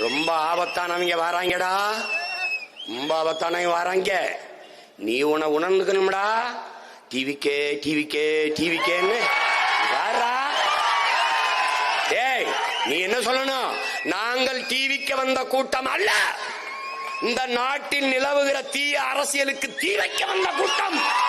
ரொம்ப ஆபத்தானவங்க வாராங்கடா. ரொம்ப ஆபத்தானவங்க வாராங்க. நீ உன உணர்ந்துக்கணும்டா. டிவிக்கே டிவிக்கே டிவிக்கேன்னு. வாரா டேய் நீ என்ன சொல்லணும்? நாங்கள் டிவிக்கு வந்த கூட்டம் அல்ல. இந்த நாட்டில் நிலவுகிற தீய அரசியலுக்கு தீ வைக்க வந்த கூட்டம்.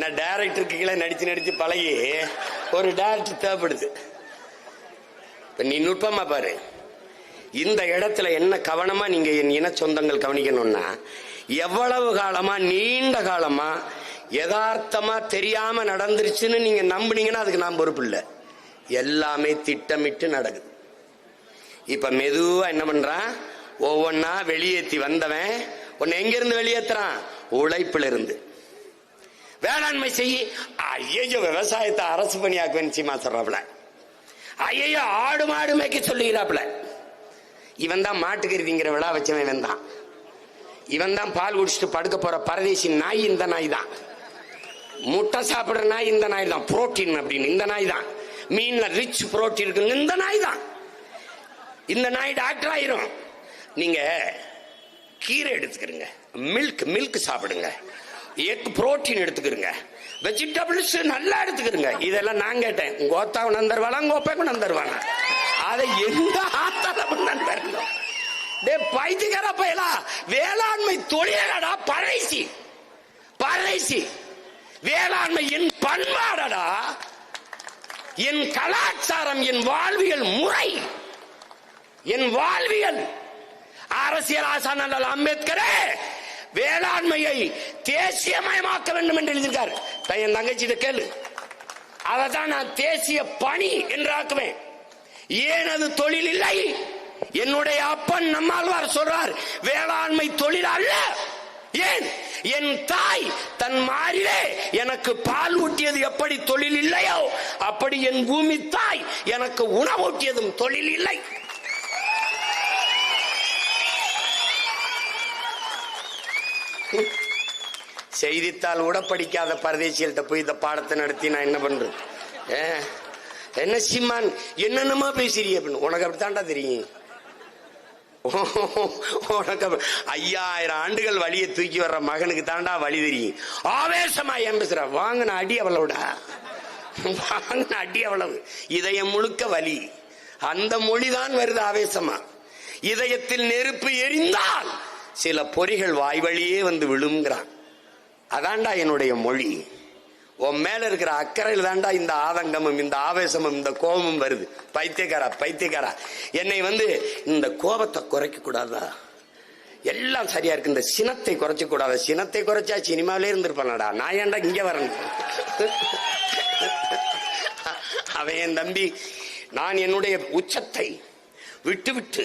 நான் டேரக்டருக்கு கீழே நடிச்சு நடிச்சு பழகி ஒரு டேரக்டர் தேவைப்படுது. இப்போ நீ நுட்பமா பாரு. இந்த இடத்துல என்ன கவனமா நீங்க என் இன சொந்தங்கள் கவனிக்கணும்னா எவ்வளவு காலமா நீண்ட காலமா யதார்த்தமா தெரியாம நடந்துருச்சுன்னு நீங்க நம்புனீங்கன்னா அதுக்கு நான் பொறுப்பு இல்லை. எல்லாமே திட்டமிட்டு நடக்குது. இப்ப மெதுவா என்ன பண்றான்? ஒவ்வொன்னா வெளியேற்றி வந்தவன் உன்னை எங்கிருந்து வெளியேற்றுறான் உழைப்பிலிருந்து. இருந்து வேளாண்மை செய்ய ஐயோ விவசாயத்தை அரசு பணியாக்குவேன் சீமா சொல்றாப்ல ஐயோ ஆடு மாடு மேய்க்க சொல்லுகிறாப்ல இவன் தான் மாட்டுக்கருதிங்கிற விழா வச்சவன் இவன் தான் இவன் தான் பால் குடிச்சிட்டு படுக்க போற பரதேசி நாய் இந்த நாய் தான் முட்டை சாப்பிடுற நாய் இந்த நாய் தான் புரோட்டீன் அப்படின்னு இந்த நாய் தான் மீன்ல ரிச் புரோட்டீன் இருக்குங்க இந்த நாய் தான் இந்த நாய் டாக்டர் ஆயிரும் நீங்க கீரை எடுத்துக்கிறீங்க. மில்க் மில்க் சாப்பிடுங்க. எக் புரோட்டீன் எடுத்துக்கிருங்க. வெஜிடபிள்ஸ் நல்லா எடுத்துக்கிருங்க. இதெல்லாம் நான் கேட்டேன். உங்க ஓத்தா நந்தருவாளா? உங்க ஒப்பை நந்தருவானா அதை எந்த ஆத்தாலும் நந்தருங்க டே பைத்தியக்கார பயலா. வேளாண்மை தொழிலடா பழைசி பழைசி வேளாண்மை என் பண்பாடடா. என் கலாச்சாரம் என் வாழ்வியல் முறை. என் வாழ்வியல். அரசியல் ஆசான அம்பேத்கரே. வேளாண்மையை தேசியமயமாக்க வேண்டும் என்று எழுதியிருக்கார். என் தங்கச்சிட்ட கேளு. அதை தான் நான் தேசிய பணி என்று ஆக்குவேன். ஏன் அது தொழில் இல்லை? என்னுடைய அப்பன் நம்மாழ்வார் சொல்றார் வேளாண்மை தொழில் அல்ல. ஏன்? என் தாய் தன் மாறிலே எனக்கு பால் ஊட்டியது எப்படி தொழில் இல்லையோ அப்படி என் பூமி தாய் எனக்கு உணவூட்டியதும் தொழில் இல்லை. செய்தித்தாள் கூட படிக்காத பரதேசிகள்கிட்ட போய் இந்த பாடத்தை நடத்தி நான் என்ன பண்றது? என்ன சிம்மான்? என்னென்னமா பேசுறீங்க அப்படின்னு. உனக்கு அப்படித்தான்டா தெரியும். உனக்கு ஐயாயிரம் ஆண்டுகள் வழியை தூக்கி வர்ற மகனுக்கு தாண்டா வழி தெரியும். ஆவேசமா ஏன் பேசுற? வாங்கின அடி அவ்வளவுடா. வாங்கின அடி அவ்வளவு. இதயம் முழுக்க வலி. அந்த மொழிதான் வருது ஆவேசமா. இதயத்தில் நெருப்பு எரிந்தால் சில பொறிகள் வாய் வழியே வந்து விழுங்கிறான். அதாண்டா என்னுடைய மொழி. உன் மேல இருக்கிற அக்கறையில் தாண்டா இந்த ஆதங்கமும் இந்த ஆவேசமும் இந்த கோபமும் வருது. பைத்தியக்காரா பைத்தியக்காரா. என்னை வந்து இந்த கோபத்தை குறைக்க கூடாதா எல்லாம் சரியா இருக்கு. இந்த சினத்தை குறைச்ச கூடாது சினத்தை குறைச்சா சினிமாவிலே இருந்திருப்பானடா. நான் ஏன்டா இங்க வரேன்? அவன் என் தம்பி நான் என்னுடைய உச்சத்தை விட்டு விட்டு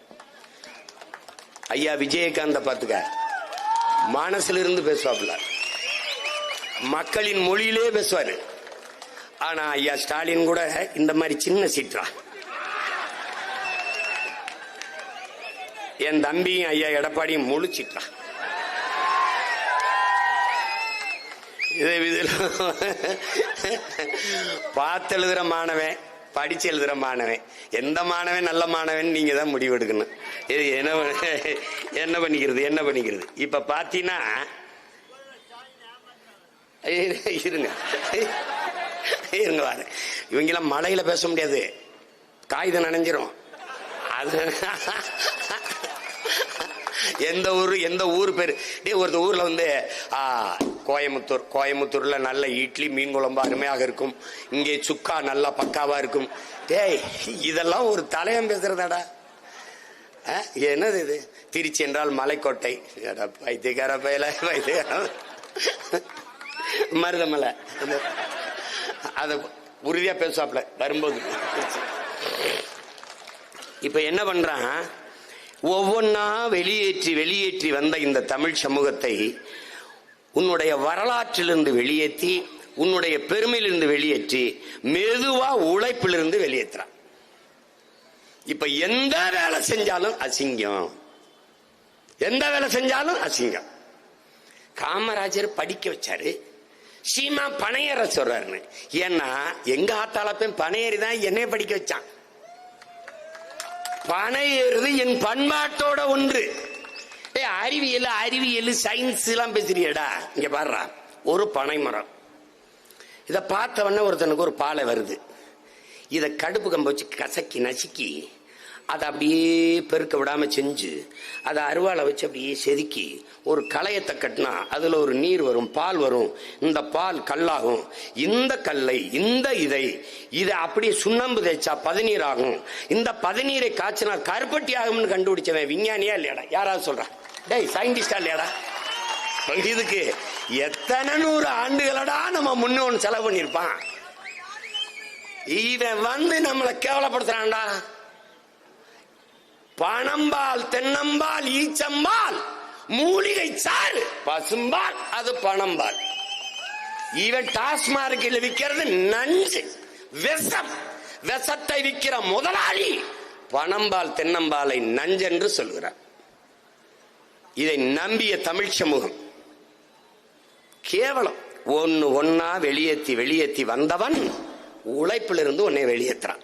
ஐயா விஜயகாந்த பாத்துக்க மனசுல இருந்து பேசுவாப்புல. மக்களின் மொழியிலே பேசுவாரு. ஆனா ஐயா ஸ்டாலின் கூட இந்த மாதிரி சின்ன சீற்றா. என் தம்பியும் ஐயா எடப்பாடியும் முழு சீற்றா. இதை இதில் பார்த்து எழுதுற மாணவன் படிச்சு எழுதுற மாணவன். எந்த மாணவன் நல்ல மாணவன் நீங்க தான் முடிவெடுக்கணும் இது என்ன என்ன பண்ணிக்கிறது என்ன பண்ணிக்கிறது? இப்ப பாத்தீங்கன்னா இருங்க. இருங்க வாரு இவங்கெல்லாம் மழையில பேச முடியாது. காகிதம் நனைஞ்சிரும். அது எந்த ஊர் எந்த ஊர் பேர்? டேய் ஒருத்த ஊர்ல வந்து கோயம்புத்தூர் கோயமுத்தூர் கோயமுத்தூர்ல நல்ல இட்லி மீன் குழம்பு அருமையாக இருக்கும். இங்கே சுக்கா நல்லா பக்காவா இருக்கும். டேய் இதெல்லாம் ஒரு தலையம் பேசுறதாடா. ஆ, என்னது இது? திருச்சி என்றால் மலைக்கோட்டை. வைத்தியகார பயில வைத்தியகார மருதமலை. அத உறுதியா பேசுவாப்ல வரும்போது. இப்ப என்ன பண்றான்? ஒவ்வொன்னா வெளியேற்றி வெளியேற்றி வந்த இந்த தமிழ் சமூகத்தை உன்னுடைய வரலாற்றிலிருந்து வெளியேற்றி உன்னுடைய பெருமையிலிருந்து வெளியேற்றி மெதுவா உழைப்பிலிருந்து வெளியேற்றுறான். இப்ப எந்த வேலை செஞ்சாலும் அசிங்கம். எந்த வேலை செஞ்சாலும் அசிங்கம். காமராஜர் படிக்க வச்சாரு. சீமா பனையற சொல்றாருன்னு. ஏன்னா எங்க ஆத்தாளப்பையும் பனையேறி பனையறி தான் என்னைய படிக்க வச்சான். பனையேறுது என் பண்பாட்டோட ஒன்று. ஏ அறிவியல் அறிவியல் சயின்ஸ் எல்லாம் பேசுறியடா. இங்க பாடுறா ஒரு பனை மரம். இதை பார்த்த உடனே ஒருத்தனுக்கு ஒரு பாலை வருது. இதை கடுப்பு கம்ப வச்சு கசக்கி நசுக்கி அதை அப்படியே பெருக்க விடாம செஞ்சு அதை அருவாளை வச்சு அப்படியே செதுக்கி ஒரு களையத்தை கட்டினா அதுல ஒரு நீர் வரும் பால் வரும். இந்த பால் கல்லாகும். இந்த கல்லை இந்த இதை இதை அப்படியே சுண்ணாம்பு தேய்ச்சா பதநீர் ஆகும். இந்த பதநீரை காய்ச்சினா கருப்பட்டி ஆகும்னு கண்டுபிடிச்சவன் விஞ்ஞானியா இல்லையாடா? யாராவது சொல்றா? டேய் சயின்டிஸ்டா இல்லையாடா? இதுக்கு எத்தனை நூறு ஆண்டுகளடா நம்ம முன்னோன் செலவு பண்ணிருப்பான் இவன் வந்து நம்மளை கேவலப்படுத்துறான்டா. பணம்பால் தென்னம்பால் ஈச்சம்பால் மூலிகை சாறு பசும்பால் அது பணம்பால். இவன் டாஸ்மார்க்கில் விற்கிறது நஞ்சு விஷம் விஷத்தை விற்கிற முதலாளி பணம்பால் தென்னம்பாலை நஞ்சென்று சொல்கிறார். இதை நம்பிய தமிழ் சமூகம். கேவலம். ஒன்னு ஒன்னா வெளியேற்றி வெளியேற்றி வந்தவன் உழைப்பிலிருந்து உன்னை வெளியேற்றுறான்